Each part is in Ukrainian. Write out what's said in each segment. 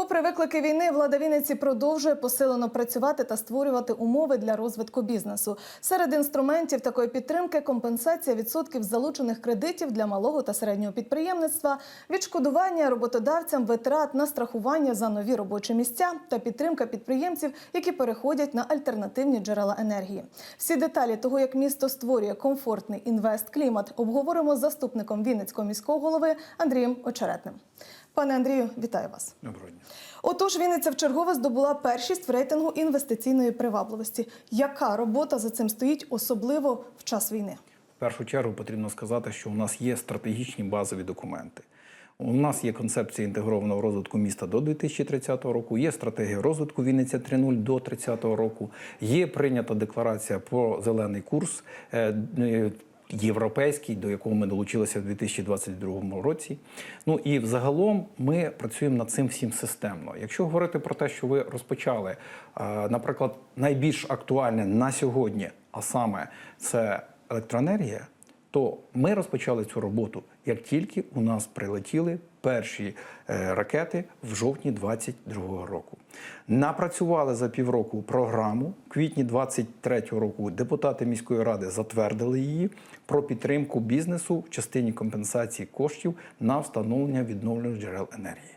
Попри виклики війни, влада Вінниці продовжує посилено працювати та створювати умови для розвитку бізнесу. Серед інструментів такої підтримки компенсація відсотків залучених кредитів для малого та середнього підприємництва, відшкодування роботодавцям витрат на страхування за нові робочі місця та підтримка підприємців, які переходять на альтернативні джерела енергії. Всі деталі того, як місто створює комфортний інвест-клімат, обговоримо з заступником Вінницького міського голови Андрієм Очеретним. Пане Андрію, вітаю вас. Доброго дня. Отож, Вінниця вчергове здобула першість в рейтингу інвестиційної привабливості. Яка робота за цим стоїть, особливо в час війни? В першу чергу потрібно сказати, що у нас є стратегічні базові документи. У нас є концепція інтегрованого розвитку міста до 2030 року, є стратегія розвитку Вінниця 3.0 до 30 року, є прийнята декларація про зелений курс. Європейський, до якого ми долучилися в 2022 році. Ну і взагалом ми працюємо над цим всім системно. Якщо говорити про те, що ви розпочали, е, наприклад, найбільш актуальне на сьогодні, а саме це електроенергія, то ми розпочали цю роботу, як тільки у нас прилетіли перші е, ракети в жовтні 2022 року. Напрацювали за півроку програму. В квітні 2023 року депутати міської ради затвердили її про підтримку бізнесу в частині компенсації коштів на встановлення відновлюваних джерел енергії.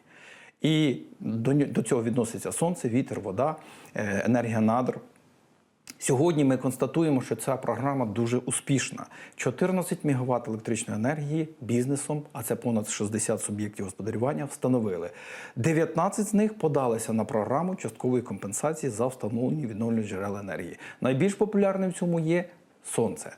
І до, до цього відноситься сонце, вітер, вода, е, енергія надр. Сьогодні ми констатуємо, що ця програма дуже успішна. 14 МВт електричної енергії бізнесом, а це понад 60 суб'єктів господарювання, встановили. 19 з них подалися на програму часткової компенсації за встановлені відновлювані джерела енергії. Найбільш популярним в цьому є сонце.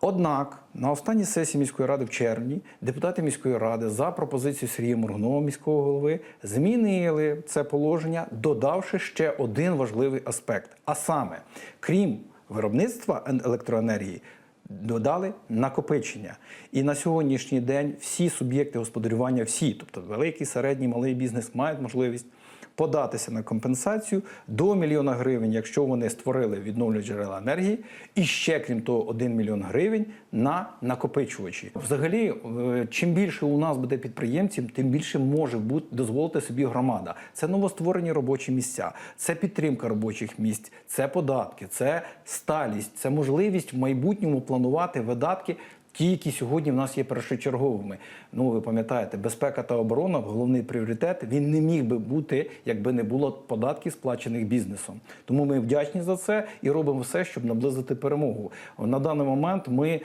Однак на останній сесії міської ради в червні депутати міської ради за пропозицією Сергія Моргунова, міського голови, змінили це положення, додавши ще один важливий аспект. А саме, крім виробництва ен- електроенергії, додали накопичення. І на сьогоднішній день всі суб'єкти господарювання, всі, тобто великий, середній, малий бізнес, мають можливість податися на компенсацію до мільйона гривень, якщо вони створили відновлювані джерела енергії, і ще крім того, 1 мільйон гривень на накопичувачі. Взагалі, е, чим більше у нас буде підприємців, тим більше може бути дозволити собі громада. Це новостворені робочі місця, це підтримка робочих місць, це податки, це сталість, це можливість в майбутньому планувати видатки. Ті, які сьогодні в нас є першочерговими. Ну, ви пам'ятаєте, безпека та оборона головний пріоритет. Він не міг би бути, якби не було податків, сплачених бізнесом. Тому ми вдячні за це і робимо все, щоб наблизити перемогу. На даний момент ми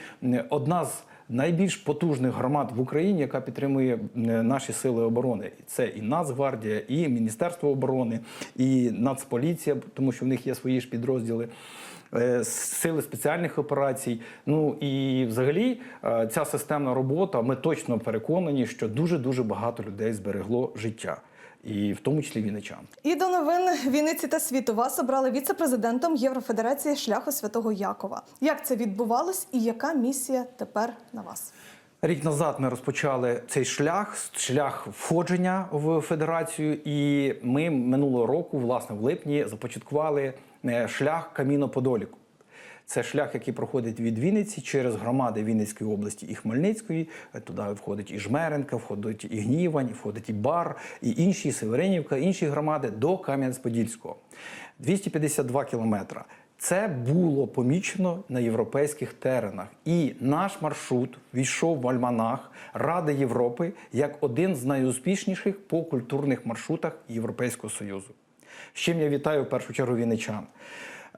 одна з найбільш потужних громад в Україні, яка підтримує наші сили оборони. Це і Нацгвардія, і Міністерство оборони, і Нацполіція, тому що в них є свої ж підрозділи сили спеціальних операцій. Ну і взагалі е, ця системна робота. Ми точно переконані, що дуже дуже багато людей зберегло життя, і в тому числі вінничан. І до новин Вінниці та світу вас обрали віце-президентом Єврофедерації шляху Святого Якова. Як це відбувалось і яка місія тепер на вас? Рік назад ми розпочали цей шлях, шлях входження в федерацію, і ми минулого року, власне, в липні, започаткували е, шлях Каміно Подоліку. Це шлях, який проходить від Вінниці через громади Вінницької області і Хмельницької. Е, Туди входить і Жмеренка, входить і Гнівань, входить і Бар, і інші Северинівка, інші громади до Кам'янець-Подільського. 252 кілометра. Це було помічено на європейських теренах, і наш маршрут війшов в альманах Ради Європи як один з найуспішніших по культурних маршрутах Європейського Союзу. З чим я вітаю в першу чергу вінничан.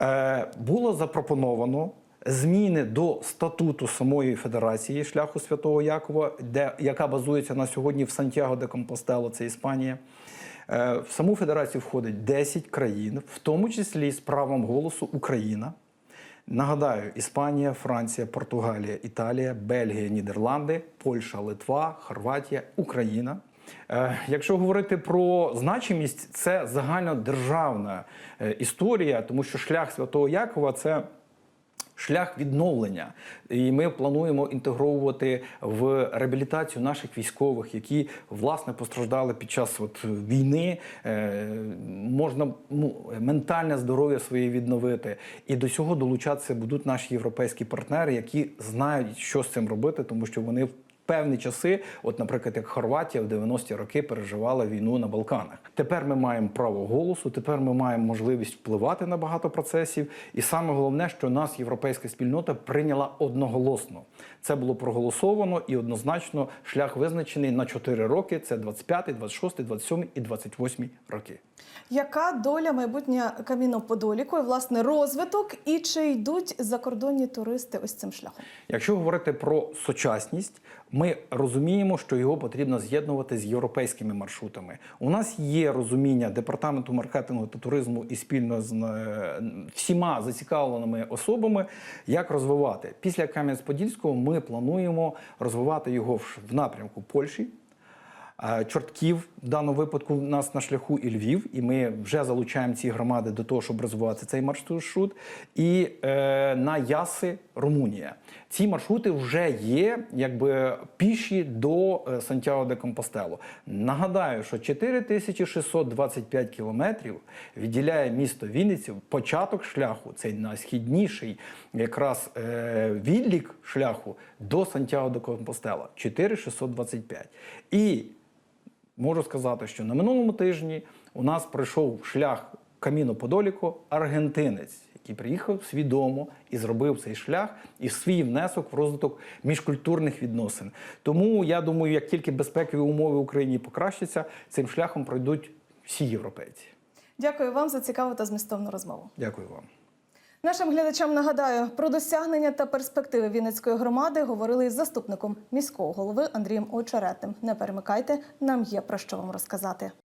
Е, було запропоновано зміни до статуту самої Федерації шляху Святого Якова, де, яка базується на сьогодні в Сантьяго де Компостело, це Іспанія. Е, В саму федерацію входить 10 країн, в тому числі з правом голосу Україна. Нагадаю, Іспанія, Франція, Португалія, Італія, Бельгія, Нідерланди, Польща, Литва, Хорватія, Україна. Е, Якщо говорити про значимість, це загальнодержавна е, історія, тому що шлях Святого Якова це шлях відновлення. І ми плануємо інтегровувати в реабілітацію наших військових, які власне постраждали під час от війни. Е, можна ну, ментальне здоров'я своє відновити. І до цього долучатися будуть наші європейські партнери, які знають, що з цим робити, тому що вони певні часи, от, наприклад, як Хорватія в 90-ті роки переживала війну на Балканах. Тепер ми маємо право голосу, тепер ми маємо можливість впливати на багато процесів. І саме головне, що нас європейська спільнота прийняла одноголосно. Це було проголосовано і однозначно шлях визначений на 4 роки: це 25, 26, 27 і 28 роки. Яка доля майбутнє Каміно-Подоліку і власне розвиток, і чи йдуть закордонні туристи ось цим шляхом? Якщо говорити про сучасність, ми розуміємо, що його потрібно з'єднувати з європейськими маршрутами. У нас є розуміння департаменту маркетингу та туризму і спільно з е, всіма зацікавленими особами, як розвивати. Після Кам'янець-Подільського ми плануємо розвивати його в напрямку Польщі. Е, Чортків в даному випадку в нас на шляху і Львів, і ми вже залучаємо ці громади до того, щоб розвивати цей маршрут. І е, на Яси Румунія. Ці маршрути вже є якби піші до е, Сантьяго де Компостело. Нагадаю, що 4625 кілометрів відділяє місто Вінницю початок шляху, цей найсхідніший якраз е, відлік шляху до Сантьяго де Компостела 4625. І можу сказати, що на минулому тижні у нас пройшов шлях Каміно Подоліко аргентинець, який приїхав свідомо і зробив цей шлях і свій внесок в розвиток міжкультурних відносин. Тому я думаю, як тільки безпекові умови в Україні покращаться, цим шляхом пройдуть всі європейці. Дякую вам за цікаву та змістовну розмову. Дякую вам. Нашим глядачам нагадаю про досягнення та перспективи Вінницької громади говорили із заступником міського голови Андрієм Очеретним. Не перемикайте, нам є про що вам розказати.